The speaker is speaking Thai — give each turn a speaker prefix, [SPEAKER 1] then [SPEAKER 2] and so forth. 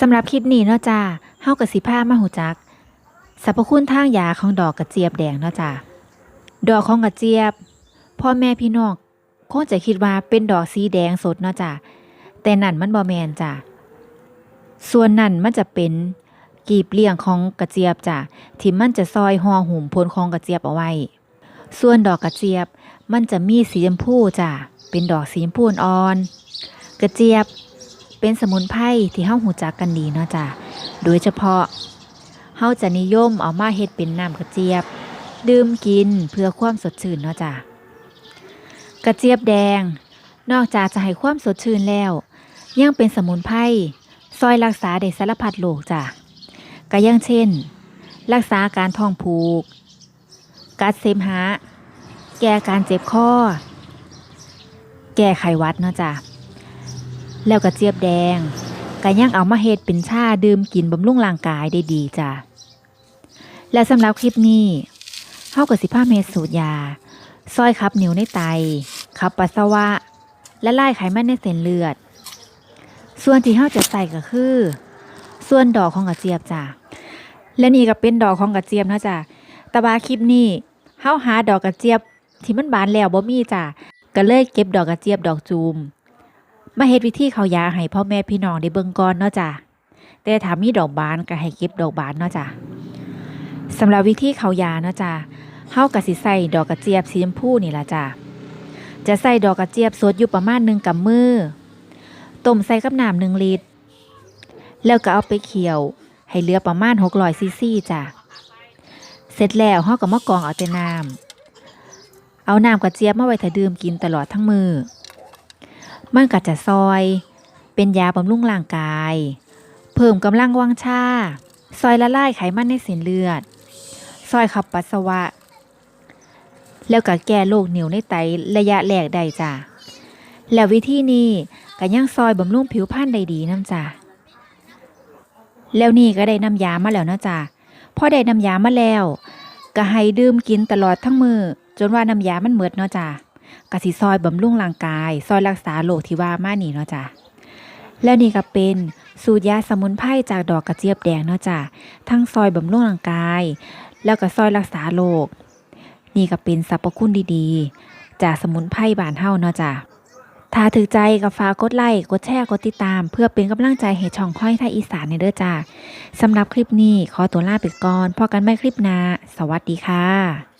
[SPEAKER 1] สำหรับคลิปนี้เนาะจ้าเฮากับสิพามาหูจักสรรพคุณทางยาของดอกกระเจี๊ยบแดงเนาะจ้าดอกของกระเจี๊ยบ พ่อแม่พี่น้องคงจะคิดว่าเป็นดอกสีแดงสดเนาะจ้าแต่นั่นมันบ่แมนจ้าส่วนนั่นมันจะเป็นกีบเลี้ยงของกระเจี๊ยบจ้าที่มันจะซอยห่อหุ้มผลของกระเจี๊ยบเอาไว้ ส่วนดอกกระเจี๊ยบมันจะมีสีชมพูจ้าเป็นดอกสีชมพูอ่อนกระเจี๊ยบ เป็นสมุนไพรที่เฮาหูจักกันดีเนาะจ้ะ โดยเฉพาะเฮาจะนิยมเอามาเฮ็ดเป็นน้ำกระเจี๊ยบ ดื่มกินเพื่อความสดชื่นเนาะจ้ะ กระเจี๊ยบแดง นอกจากจะให้ความสดชื่นแล้ว ยังเป็นสมุนไพรซอยรักษาได้สารพัดโรคจ้ะก็อย่างเช่น รักษาการท้องผูก กัดเสมหะ แก้การเจ็บคอแก้ไขวัดเนาะจ้ะ แล้วกระเจี๊ยบแดงก็ยังเอามาเฮ็ดเป็นชาดื่มกินบำรุงร่างกายได้ดีจ้ะ และสำหรับคลิปนี้เฮากับสิพาเมสูตรยาซอยขับนิ้วในไตขับปัสสาวะ และไล่ไขมันในเส้นเลือด ส่วนที่เฮาจะใส่ก็คือ ส่วนดอกของกระเจี๊ยบจ้ะ และนี่ก็เป็นดอกของกระเจี๊ยบนะจ้ะแต่ว่าคลิปนี้เฮาหาดอกกระเจี๊ยบที่มันบานแล้วบ่มีจ้ะก็เลยเก็บดอกกระเจี๊ยบดอกจูม มาเฮ็ดวิธีเขายาให้พ่อแม่พี่น้องได้เบิ่งก่อนเนาะจ้ะแต่ถ้ามีดอกบานก็ให้เก็บดอกบานเนาะจ้ะสำหรับวิธีเขายาเนาะจ้ะเฮาก็สิใส่ดอกกระเจี๊ยบสีชมพูนี่ล่ะจ้ะจะใส่ดอกกระเจี๊ยบสดอยู่ประมาณหนึ่งกำมือต้มใส่กับน้ำหนึ่งลิตร แล้วก็เอาไปเคี่ยว ให้เหลือประมาณ600ซีซีจ้ะเสร็จแล้วเฮาก็มากรองเอาแต่น้ำเอาน้ำกระเจี๊ยบมาไว้ถ้าดื่มกินตลอดทั้งมือ มันก็จะซอย เป็นยาบำรุงร่างกาย เพิ่มกำลังวังชา ซอยละลายไขมันในเส้นเลือด ซอยขับปัสสาวะ แล้วก็แก้โรคเหนียวในไตระยะแรกได้จ้ะ แล้ววิธีนี้ก็ยังซอยบำรุงผิวพรรณได้ดีน้ำจ้ะ แล้วนี่ก็ได้น้ำยามาแล้วเนาะจ้ะพอได้น้ำยามาแล้ว ก็ให้ดื่มกินตลอดทั้งมือจนว่าน้ำยามันเหมดเนาะจ้ะ กสิซอยบำรุงร่างกาย ซอยรักษาโรคที่ว่ามานี่เนาะจ้ะแล้วนี่ก็เป็นสูตรยาสมุนไพรจากดอกกระเจี๊ยบแดงเนาะจ้ะทั้งซอยบำรุงร่างกาย แล้วก็ซอยรักษาโรคนี่ก็เป็นสรรพคุณดีๆ จากสมุนไพรบ้านเฮาเนาะจ้ะถ้าถึกใจก็ฝากกดไลค์ กดแชร์ กดติดตาม เพื่อเป็นกำลังใจให้ช่องค่อยไทยอีสานในเด้อจ้าสำหรับคลิปนี้ขอตัวลาไปก่อนพอกันไม่คลิปหน้า สวัสดีค่ะ